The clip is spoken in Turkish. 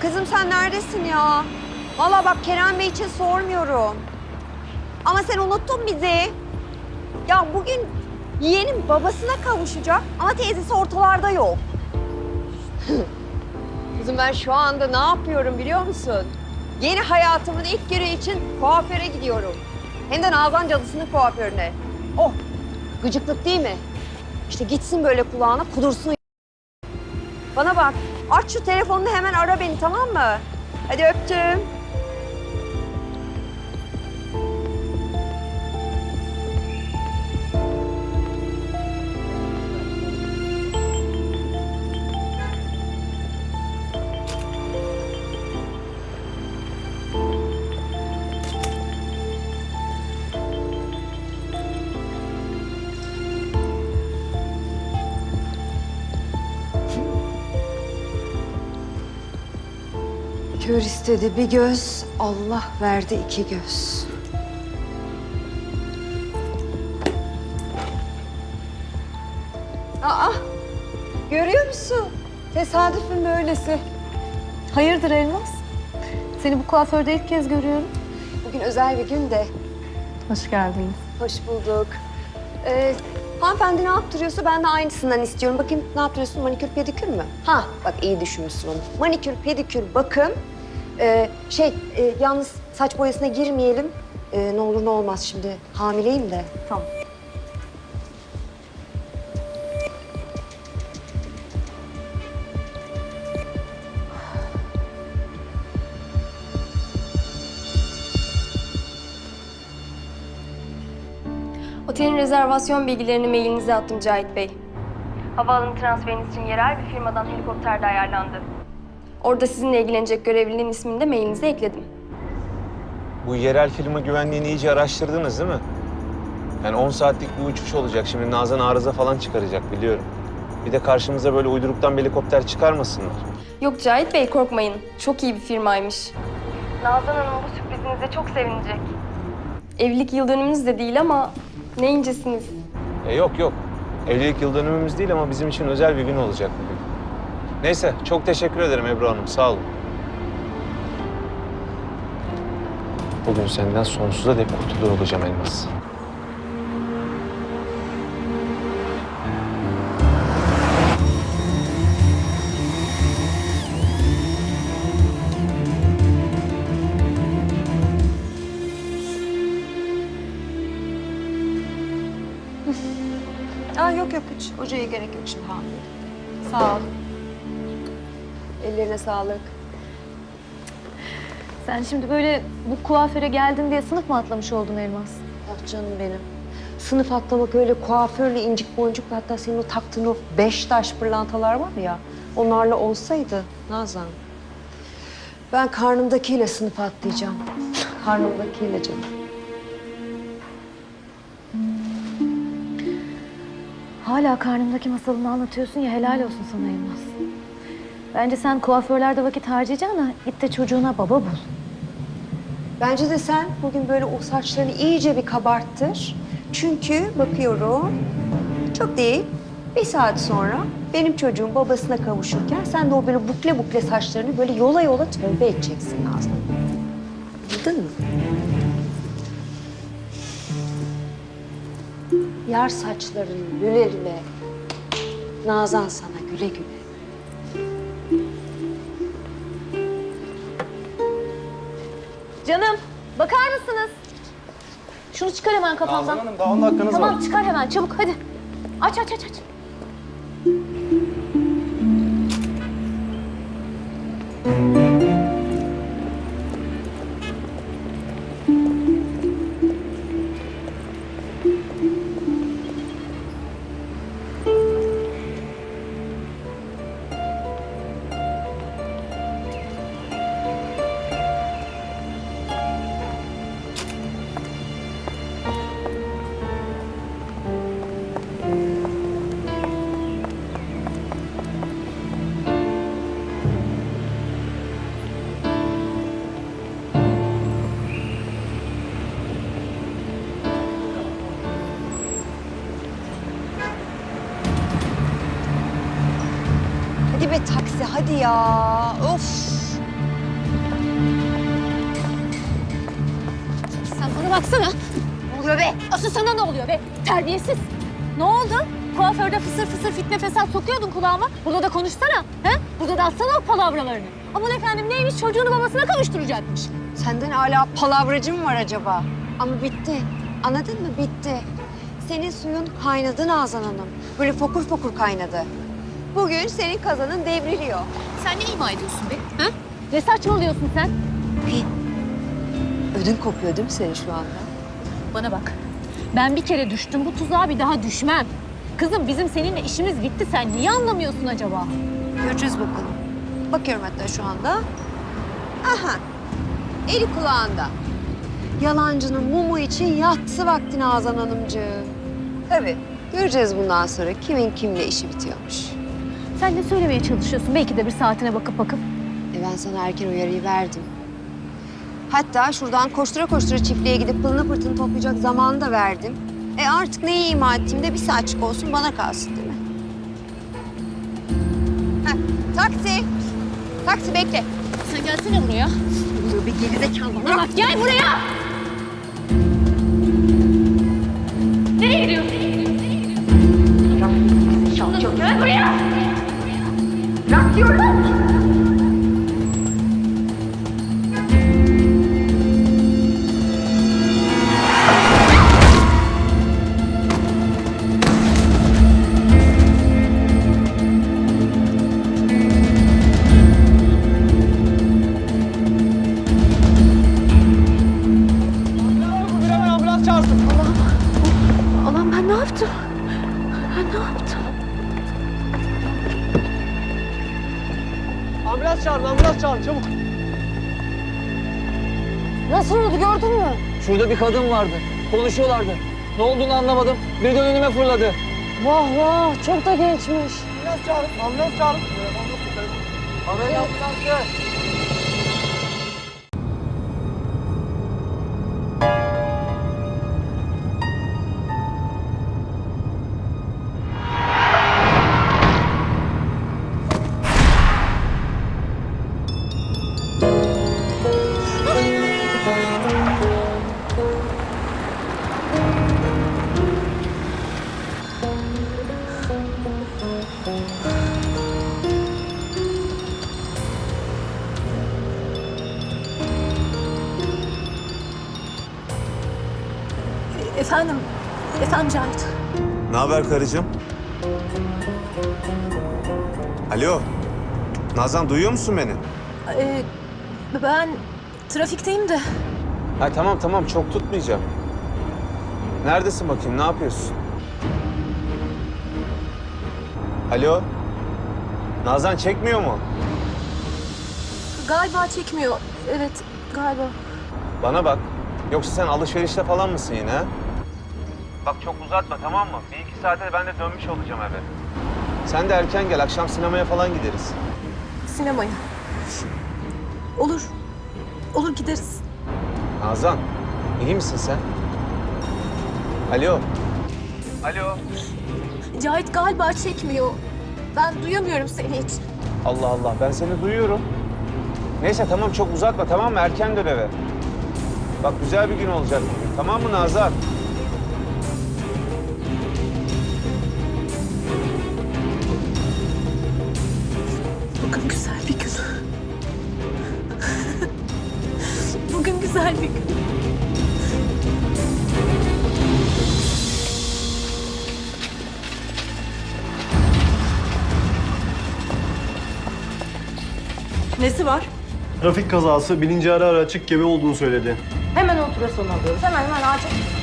Kızım sen neredesin ya? Vallahi bak Kerem Bey için sormuyorum. Ama sen unuttun bizi. Ya bugün yeğenim babasına kavuşacak ama teyzesi ortalarda yok. Kızım ben şu anda ne yapıyorum biliyor musun? Yeni hayatımın ilk günü için kuaföre gidiyorum. Hem de Nazan Cadısı'nın kuaförüne. Oh, gıcıklık değil mi? İşte gitsin böyle kulağına kudursun. Bana bak, aç şu telefonunu hemen ara beni tamam mı? Hadi öptüm. Kör istedi bir göz, Allah verdi iki göz. Aa, görüyor musun? Tesadüfün böylesi. Hayırdır Elmas? Seni bu kuaförde ilk kez görüyorum. Bugün özel bir gün de. Hoş geldiniz. Hoş bulduk. Ee, hanımefendi ne yaptırıyorsa ben de aynısından istiyorum. Bakayım ne yaptırıyorsun? Manikür, pedikür mü? Ha, bak iyi düşünmüşsün onu. Manikür, pedikür, bakım. Ee, şey, e, yalnız saç boyasına girmeyelim. Ee, ne olur ne olmaz şimdi. Hamileyim de. Tamam. Otelin rezervasyon bilgilerini mailinize attım Cahit Bey. Havaalanı transferiniz için yerel bir firmadan helikopter de ayarlandı. Orada sizinle ilgilenecek görevlinin ismini de mailinize ekledim. Bu yerel firma güvenliğini iyice araştırdınız değil mi? Yani 10 saatlik bir uçuş olacak. Şimdi Nazan arıza falan çıkaracak biliyorum. Bir de karşımıza böyle uyduruktan bir helikopter çıkarmasınlar. Yok Cahit Bey korkmayın. Çok iyi bir firmaymış. Nazan Hanım bu sürprizinize çok sevinecek. Evlilik yıl dönümünüz de değil ama ne incesiniz. E yok yok. Evlilik yıl dönümümüz değil ama bizim için özel bir gün olacak bugün. Neyse çok teşekkür ederim Ebru Hanım. Sağ olun. Bugün senden sonsuza dek kurtulur olacağım Elmas. Aa, yok yok hiç. Hocaya gerek yok şimdi hamile. Sağ ol. Ellerine sağlık. Sen şimdi böyle bu kuaföre geldin diye sınıf mı atlamış oldun Elmas? Ah canım benim. Sınıf atlamak öyle kuaförle incik boncukla hatta senin o taktığın o beş taş pırlantalar var ya onlarla olsaydı Nazan. Ben karnımdakiyle sınıf atlayacağım. karnımdakiyle canım. Hala karnımdaki masalını anlatıyorsun ya helal olsun sana Elmas. Bence sen kuaförlerde vakit harcayacağına git de çocuğuna baba bul. Bence de sen bugün böyle o saçlarını iyice bir kabarttır. Çünkü bakıyorum çok değil bir saat sonra benim çocuğum babasına kavuşurken sen de o böyle bukle bukle saçlarını böyle yola yola tövbe edeceksin Nazan. Anladın mı? Yar saçların lüle lüle. Nazan sana güle güle. Canım bakar mısınız? Şunu çıkar hemen kafamdan. Hanım daha 10 dakikanız Tamam var. çıkar hemen çabuk hadi. Aç aç aç aç. gibi taksi hadi ya. Of. Sen bana baksana. Ne oluyor be? Asıl sana ne oluyor be? Terbiyesiz. Ne oldu? Kuaförde fısır fısır fitne fesat sokuyordun kulağıma. Burada da konuşsana. He? Burada da atsana o palavralarını. Aman efendim neymiş çocuğunu babasına kavuşturacakmış. Senden hala palavracı mı var acaba? Ama bitti. Anladın mı? Bitti. Senin suyun kaynadı Nazan Hanım. Böyle fokur fokur kaynadı. Bugün senin kazanın devriliyor. Sen ne ima ediyorsun be? Ha? Ne saçmalıyorsun sen? Ödün kopuyor değil mi senin şu anda? Bana bak. Ben bir kere düştüm. Bu tuzağa bir daha düşmem. Kızım bizim seninle işimiz bitti. Sen niye anlamıyorsun acaba? Göreceğiz bakalım. Bakıyorum hatta şu anda. Aha. Eli kulağında. Yalancının mumu için yatsı vakti Nazan Hanımcığım. Tabii. Göreceğiz bundan sonra kimin kimle işi bitiyormuş. Sen ne söylemeye çalışıyorsun? Belki de bir saatine bakıp bakıp. E ben sana erken uyarıyı verdim. Hatta şuradan koştura koştura çiftliğe gidip pılını pırtını toplayacak zamanı da verdim. E artık neyi ima ettiğimde bir saatçik olsun bana kalsın değil mi? Heh, taksi. Taksi bekle. Sen gelsene buraya. Dur bir gerizekalı. Bana bak gel buraya. Nereye gidiyorsun? Çok çok gel buraya. Knock your luck. Ambulans çağırın, ambulans çağırın çabuk. Nasıl oldu gördün mü? Şurada bir kadın vardı. Konuşuyorlardı. Ne olduğunu anlamadım. Birden önüme fırladı. Vah vah çok da gençmiş. Ambulans çağırın, ambulans çağırın. Haber ambulans Efendim, efendim Cahit. Ne haber karıcığım? Alo. Nazan duyuyor musun beni? Ee, ben trafikteyim de. Ha tamam tamam çok tutmayacağım. Neredesin bakayım ne yapıyorsun? Alo. Nazan çekmiyor mu? Galiba çekmiyor. Evet, galiba. Bana bak. Yoksa sen alışverişte falan mısın yine ha? Bak çok uzatma tamam mı? Bir iki saate ben de dönmüş olacağım eve. Sen de erken gel. Akşam sinemaya falan gideriz. Sinemaya. Olur. Olur gideriz. Nazan, iyi misin sen? Alo. Alo. Cahit galiba çekmiyor. Ben duyamıyorum seni hiç. Allah Allah ben seni duyuyorum. Neyse tamam çok uzatma tamam mı? Erken dön eve. Bak güzel bir gün olacak bugün. Tamam mı Nazan? Gün. Nesi var? Trafik kazası bilinci ara ara açık gebe olduğunu söyledi. Hemen ultrason alıyoruz. Hemen hemen acil.